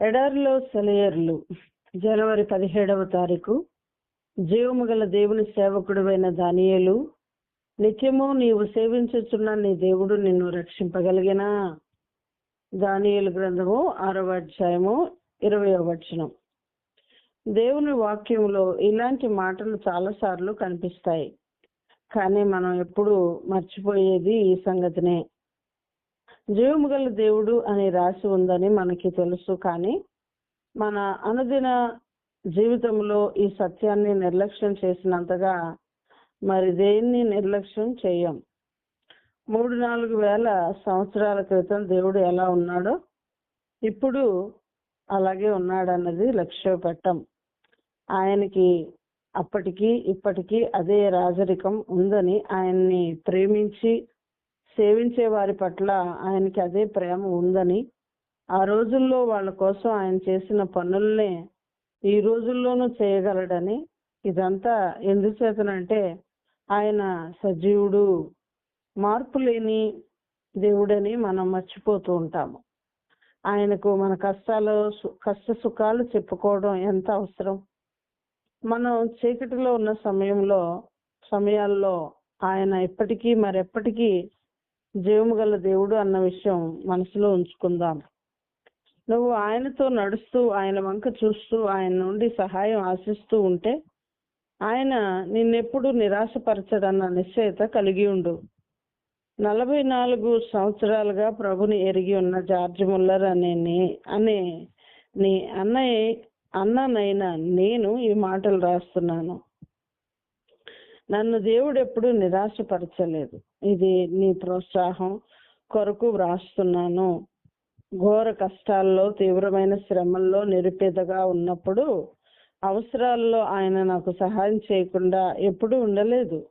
ఎడారిలో సెలయర్లు. జనవరి పదిహేడవ తారీఖు. జీవము గల దేవుని సేవకుడువైన దానియలు నిత్యము నీవు సేవించుచున్న నీ దేవుడు నిన్ను రక్షింపగలిగినా? దానియలు గ్రంథము ఆరవ అధ్యాయము ఇరవై వచనం. దేవుని వాక్యంలో ఇలాంటి మాటలు చాలాసార్లు కనిపిస్తాయి. కానీ మనం ఎప్పుడు మర్చిపోయేది ఈ సంగతినే. జీవము గల దేవుడు అని రాసి ఉందని మనకి తెలుసు కానీ మన అనుదిన జీవితంలో ఈ సత్యాన్ని నిర్లక్ష్యం చేసినంతగా మరి దేన్ని నిర్లక్ష్యం చేయం? మూడు నాలుగు వేల సంవత్సరాల క్రితం దేవుడు ఎలా ఉన్నాడో ఇప్పుడు అలాగే ఉన్నాడన్నది లక్ష్య పెట్టం ఆయనకి అప్పటికి ఇప్పటికీ అదే రాజరికం ఉందని ఆయన్ని ప్రేమించి సేవించే వారి పట్ల ఆయనకి అదే ప్రేమ ఉందని ఆ రోజుల్లో వాళ్ళ కోసం ఆయన చేసిన పనుల్నే ఈ రోజుల్లోనూ చేయగలడని ఇదంతా ఎందుచేతనంటే ఆయన సజీవుడు మార్పు లేని దేవుడని మనం మర్చిపోతూ ఉంటాము. ఆయనకు మన కష్టాలు కష్ట సుఖాలు చెప్పుకోవడం ఎంత అవసరం? మనం చీకటిలో ఉన్న సమయంలో సమయాల్లో ఆయన ఎప్పటికీ మరెప్పటికీ జీవము గల దేవుడు అన్న విషయం మనసులో ఉంచుకుందాం. నువ్వు ఆయనతో నడుస్తూ ఆయన వంక చూస్తూ ఆయన నుండి సహాయం ఆశిస్తూ ఉంటే ఆయన నిన్నెప్పుడు నిరాశపరచడన్న నిశ్చయత కలిగి ఉండు. నలభై నాలుగు సంవత్సరాలుగా ప్రభుని ఎరిగి ఉన్న జార్జ్ ముల్లర్ అనే అనే నీ అన్నయ్య అన్ననైనా నేను ఈ మాటలు రాస్తున్నాను. నన్ను దేవుడు ఎప్పుడు నిరాశపరచలేదు. ఇది నీ ప్రోత్సాహం కొరకు వ్రాస్తున్నాను. ఘోర కష్టాల్లో తీవ్రమైన శ్రమల్లో నిరుపేదగా ఉన్నప్పుడు అవసరాల్లో ఆయన నాకు సహాయం చేయకుండా ఎప్పుడూ ఉండలేదు.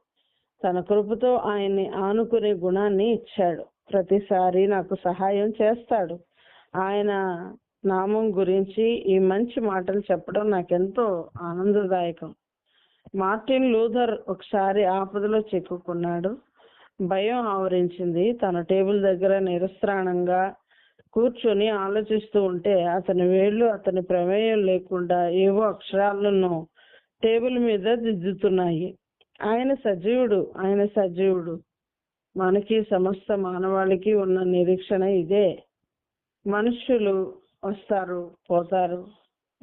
తన కృపతో ఆయన్ని ఆనుకునే గుణాన్ని ఇచ్చాడు. ప్రతిసారి నాకు సహాయం చేస్తాడు. ఆయన నామం గురించి ఈ మంచి మాటలు చెప్పడం నాకెంతో ఆనందదాయకం. మార్టిన్ లూథర్ ఒకసారి ఆపదలో చిక్కుకున్నాడు. భయం ఆవరించింది. తన టేబుల్ దగ్గర నిరస్త్రాణంగా కూర్చొని ఆలోచిస్తూ ఉంటే అతని వేళ్ళు అతని ప్రమేయం లేకుండా ఏవో అక్షరాలను టేబుల్ మీద దిద్దుతున్నాయి. ఆయన సజీవుడు ఆయన సజీవుడు. మనకి సమస్త మానవాళికి ఉన్న నిరీక్షణ ఇదే. మనుష్యులు వస్తారు పోతారు.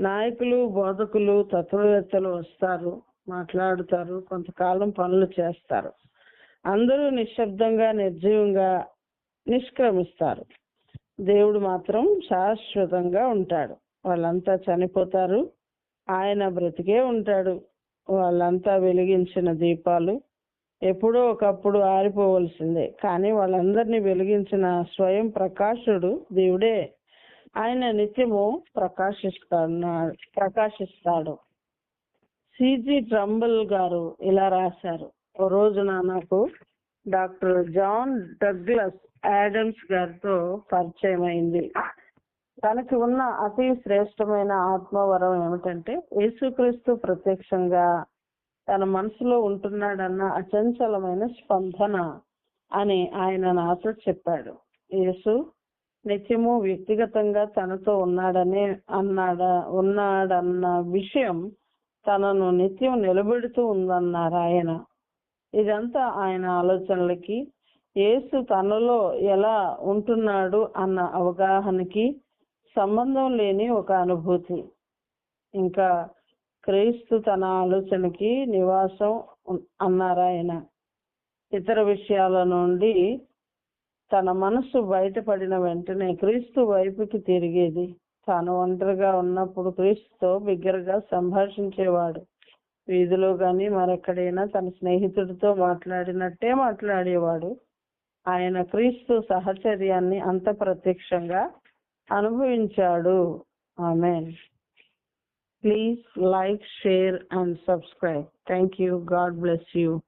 నాయకులు బోధకులు తత్వవేత్తలు వస్తారు మాట్లాడుతారు కొంతకాలం పనులు చేస్తారు. అందరూ నిశ్శబ్దంగా నిర్జీవంగా నిష్క్రమిస్తారు. దేవుడు మాత్రం శాశ్వతంగా ఉంటాడు. వాళ్ళంతా చనిపోతారు. ఆయన బ్రతికే ఉంటాడు. వాళ్ళంతా వెలిగించిన దీపాలు ఎప్పుడో ఒకప్పుడు ఆరిపోవలసిందే. కానీ వాళ్ళందరినీ వెలిగించిన స్వయం ప్రకాశుడు దేవుడే. ఆయన నిత్యము ప్రకాశిస్తాడు ప్రకాశిస్తాడు. సిజి ట్రంబుల్ గారు ఇలా రాశారు. ఓ రోజున నాకు డాక్టర్ జాన్ డగ్లస్ యాడమ్స్ గారితో పరిచయం అయింది తనకి ఉన్న అతి శ్రేష్టమైన ఆత్మవరం ఏమిటంటే యేసుక్రీస్తు ప్రత్యక్షంగా తన మనసులో ఉంటున్నాడన్న అచంచలమైన స్పందన అని ఆయన నాతో చెప్పాడు. యేసు నిత్యము వ్యక్తిగతంగా తనతో ఉన్నాడనే అన్నాడా ఉన్నాడన్న విషయం తనను నిత్యం నిలబెడుతూ ఉందన్నారు ఆయన ఇదంతా ఆయన ఆలోచనలకి యేసు తనలో ఎలా ఉంటున్నాడు అన్న అవగాహనకి సంబంధం లేని ఒక అనుభూతి. ఇంకా క్రీస్తు తన ఆలోచనకి నివాసం అన్నారాయన ఇతర విషయాల నుండి తన మనసు బయటపడిన వెంటనే క్రీస్తు వైపుకి తిరిగేది. తాను ఒంటరిగా ఉన్నప్పుడు క్రీస్తుతో బిగ్గరగా సంభాషించేవాడు. వీధిలో కానీ మరెక్కడైనా తన స్నేహితుడితో మాట్లాడినట్టే మాట్లాడేవాడు. ఆయన క్రీస్తు సహచర్యాన్ని అంత ప్రత్యక్షంగా అనుభవించాడు. ఆమె please like share and subscribe. Thank you. God bless you.